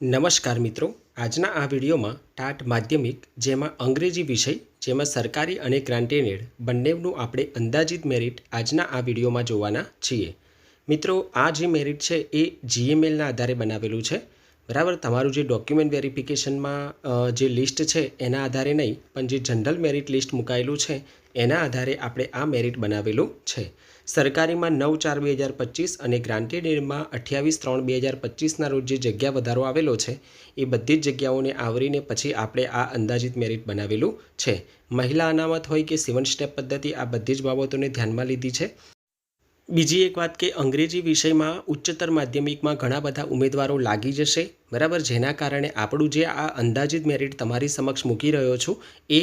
નમસ્કાર મિત્રો. આજના આ વિડીયોમાં ટાટ માધ્યમિક, જેમાં અંગ્રેજી વિષય, જેમાં સરકારી અને ગ્રાન્ટેનેડ બંનેનું આપણે અંદાજિત મેરિટ આજના આ વિડીયોમાં જોવાના છીએ. મિત્રો, આ જે મેરિટ છે એ જીએમએલના આધારે બનાવેલું છે. બરાબર? તમારું જે ડોક્યુમેન્ટ વેરિફિકેશનમાં જે લિસ્ટ છે, એના આધારે નહીં, પણ જે જનરલ મેરિટ લિસ્ટ મુકાયેલું છે, એના આધારે આપણે આ મેરિટ બનાવેલું છે. સરકારીમાં નવ ચાર બે હજાર પચીસ અને ગ્રાન્ટેડમાં અઠ્યાવીસ ત્રણ બે હજાર પચીસના રોજ જે જગ્યા વધારો આવેલો છે, એ બધી જ જગ્યાઓને આવરીને પછી આપણે આ અંદાજિત મેરિટ બનાવેલું છે. મહિલા અનામત હોય કે સેવન સ્ટેપ પદ્ધતિ, આ બધી જ બાબતોને ધ્યાનમાં લીધી છે. બીજી એક વાત કે અંગ્રેજી વિષયમાં ઉચ્ચતર માધ્યમિકમાં ઘણા બધા ઉમેદવારો લાગી જશે. બરાબર? જેના કારણે આપણું જે આ અંદાજિત મેરિટ તમારી સમક્ષ મૂકી રહ્યો છું, એ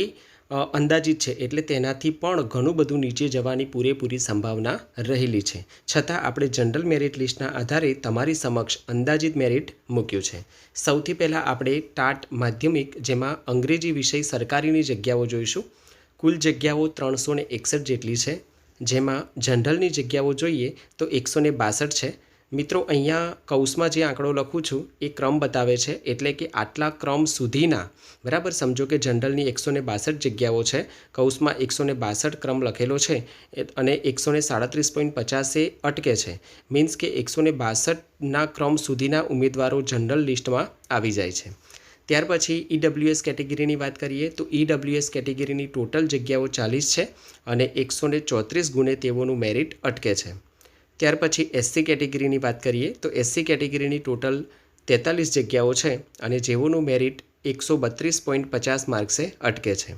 અંદાજિત છે. એટલે તેનાથી પણ ઘણું બધું નીચે જવાની પૂરેપૂરી સંભાવના રહેલી છે. છતાં આપણે જનરલ મેરિટ લિસ્ટના આધારે તમારી સમક્ષ અંદાજિત મેરિટ મૂક્યું છે. સૌથી પહેલાં આપણે ટાટ માધ્યમિક, જેમાં અંગ્રેજી વિષય સરકારીની જગ્યાઓ જોઈશું. કુલ જગ્યાઓ ત્રણસો એકસઠ જેટલી છે. જેમાં જનરલની જગ્યાઓ જોઈએ તો એકસો ને બાસઠ છે. મિત્રો, અહીંયા કૌંસમાં જે આંકડો લખું છું, એ ક્રમ બતાવે છે, એટલે કે આટલા ક્રમ સુધીના. બરાબર? સમજો કે જનરલની એકસો ને બાસઠ જગ્યાઓ છે, કૌંસમાં એકસો ને બાસઠ ક્રમ લખેલો છે અને એકસો ને સાડત્રીસ પોઈન્ટ પચાસે અટકે છે. મીન્સ કે એકસો ને બાસઠના ક્રમ સુધીના ઉમેદવારો જનરલ લિસ્ટમાં આવી જાય છે. ત્યાર પછી ઈડબ્લ્યુએસ કેટેગરીની વાત કરીએ તો ઈડબ્લ્યુએસ કેટેગરીની ટોટલ જગ્યાઓ ચાલીસ છે અને એકસો ને ચોત્રીસ ગુણે તેઓનું મેરિટ અટકે છે. ત્યાર પછી એસસી કેટેગરીની વાત કરીએ તો એસસી કેટેગરીની ટોટલ તેતાલીસ જગ્યાઓ છે અને જેઓનું મેરિટ એકસો બત્રીસ પોઈન્ટ પચાસ માર્ક્સે અટકે છે.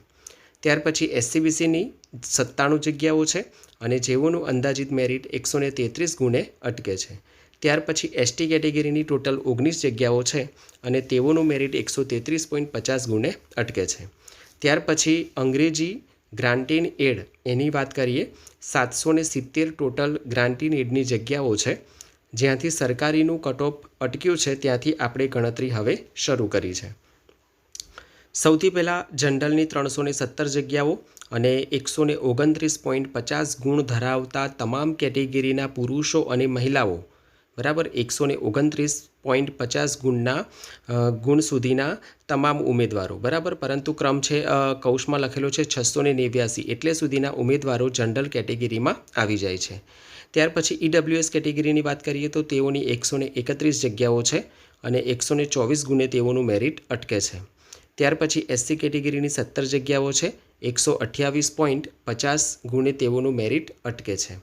ત્યાર પછી એસસીબીસીની સત્તાણું જગ્યાઓ છે અને જેઓનું અંદાજિત મેરિટ એકસો ને તેત્રીસ ગુણે અટકે છે. ત્યાર પછી એસટી કેટેગરીની ટોટલ ઓગણીસ જગ્યાઓ છે અને તેઓનું મેરિટ એકસો તેત્રીસ પોઈન્ટ પચાસ ગુણે અટકે છે. ત્યાર પછી અંગ્રેજી ગ્રાન્ટીન એડ, એની વાત કરીએ, સાતસો સિત્તેર ટોટલ ગ્રાન્ટીન એડની જગ્યાઓ છે. જ્યાંથી સરકારીનું કટઓફ અટક્યું છે, ત્યાંથી આપણે ગણતરી હવે શરૂ કરી છે. સૌથી પહેલાં જનરલની ત્રણસો ને સત્તર જગ્યાઓ અને એકસો ઓગણત્રીસ પોઈન્ટ પચાસ ગુણ ધરાવતા તમામ કેટેગરીના પુરુષો અને મહિલાઓ બરાબર? એકસો ને ઓગણત્રીસ પોઈન્ટ પચાસ ગુણના ગુણ સુધીના તમામ ઉમેદવારો. બરાબર? પરંતુ ક્રમ છે કૌશમાં લખેલો છે છસો ને નેવ્યાસી. એટલે સુધીના ઉમેદવારો જનરલ કેટેગરીમાં આવી જાય છે. ત્યાર પછી ઈડબ્લ્યુએસ કેટેગરીની વાત કરીએ તો તેઓની એકસો ને એકત્રીસ જગ્યાઓ છે અને એકસો ને ચોવીસ ગુણે તેઓનું મેરિટ અટકે છે. ત્યાર પછી એસસી કેટેગરીની સત્તર જગ્યાઓ છે. એકસો અઠ્યાવીસ પોઈન્ટ પચાસ ગુણે તેઓનું મેરિટ અટકે છે.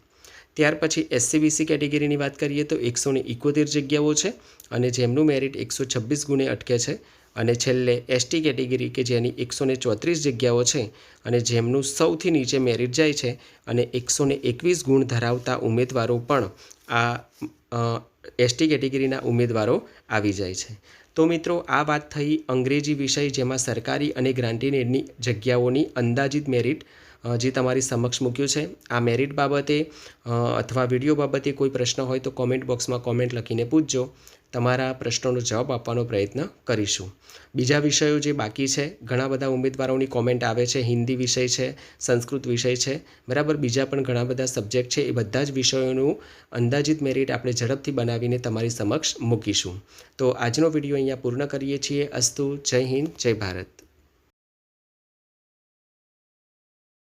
ત્યાર પછી એસસીબીસી કેટેગરીની વાત કરીએ તો એકસો ને ઇકોતેર જગ્યાઓ છે અને જેમનું મેરિટ એકસો છવ્વીસ ગુણે અટકે છે. અને છેલ્લે એસટી કેટેગરી કે જેની એકસો ને ચોત્રીસ જગ્યાઓ છે અને જેમનું સૌથી નીચે મેરિટ જાય છે અને એકસો ને એકવીસ ગુણ ધરાવતા ઉમેદવારો પણ આ એસટી કેટેગરીના ઉમેદવારો આવી જાય છે. તો મિત્રો, આ વાત થઈ અંગ્રેજી વિષય જેમાં સરકારી અને ગ્રાન્ટીનેડની જગ્યાઓની અંદાજિત મેરિટ જે તમારી સમક્ષ મૂક્યું છે. આ મેરિટ બાબતે અથવા વીડિયો બાબતે કોઈ પ્રશ્ન હોય તો કોમેન્ટ બોક્સમાં કોમેન્ટ લખીને પૂછજો. તમારા પ્રશ્નોનો જવાબ આપવાનો પ્રયત્ન કરીશું. બીજા વિષયો જે બાકી છે, ઘણા બધા ઉમેદવારોની કોમેન્ટ આવે છે. હિન્દી વિષય છે, સંસ્કૃત વિષય છે. બરાબર? બીજા પણ ઘણા બધા સબ્જેક્ટ છે. એ બધા જ વિષયોનું અંદાજિત મેરિટ આપણે ઝડપથી બનાવીને તમારી સમક્ષ મૂકીશું. તો આજનો વીડિયો અહીંયા પૂર્ણ કરીએ છીએ. અસ્તુ, જય હિન્દ, જય ભારત.